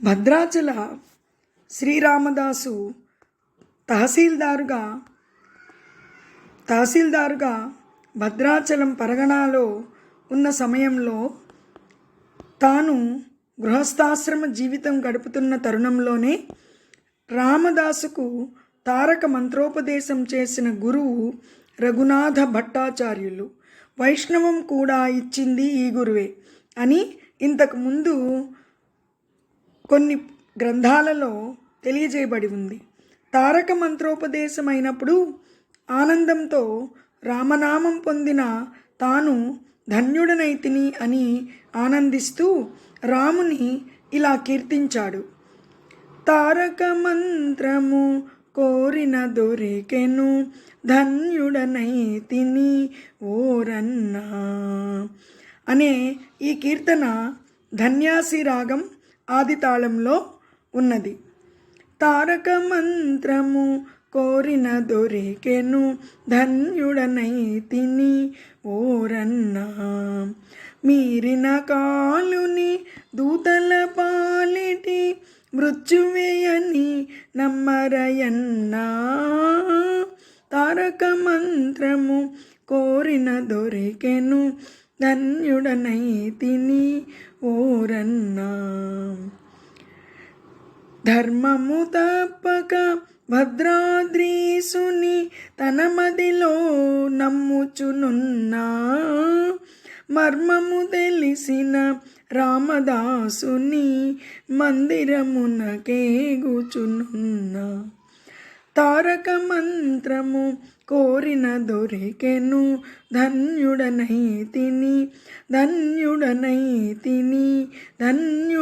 భద్రాచల శ్రీరామదాసు తహసీల్దారుగా తహసీల్దారుగా భద్రాచలం పరగణాలో ఉన్న సమయంలో తాను గృహస్థాశ్రమ జీవితం గడుపుతున్న తరుణంలోనే రామదాసుకు తారక మంత్రోపదేశం చేసిన గురువు రఘునాథ భట్టాచార్యులు వైష్ణవం కూడా ఇచ్చింది ఈ గురువే అని ఇంతకుముందు కొన్ని గ్రంథాలలో తెలియజేయబడి ఉంది. తారక మంత్రోపదేశం అయినప్పుడు ఆనందంతో రామనామం పొందిన తాను ధన్యుడనైతిని అని ఆనందిస్తూ రాముని ఇలా కీర్తించాడు. తారక మంత్రము కోరిన దొరికెను ధన్యుడనైతిని ఓరన్నా. అనే ఈ కీర్తన ధన్యాసి రాగం ఆది తాళంలో ఉన్నది. తారక మంత్రము కోరిన దొరికెను ధన్యుడనైతిని ఓరన్నా. మీరిన కాలుని దూతల పాలిటి మృత్యువేయని నమ్మరయన్నా. తారక మంత్రము కోరిన దొరికెను ధన్యుడనైతిని ఓరన్నా. ధర్మము తప్పక భద్రాద్రీసుని తన మదిలో నమ్ముచునున్నా. మర్మము తెలిసిన రామదాసుని మందిరమునకేగుచునున్నా. తారక మంత్రము కోరిన దొరికెను. ధన్యుడనైతిని ధన్యుడనైతిని ధన్యు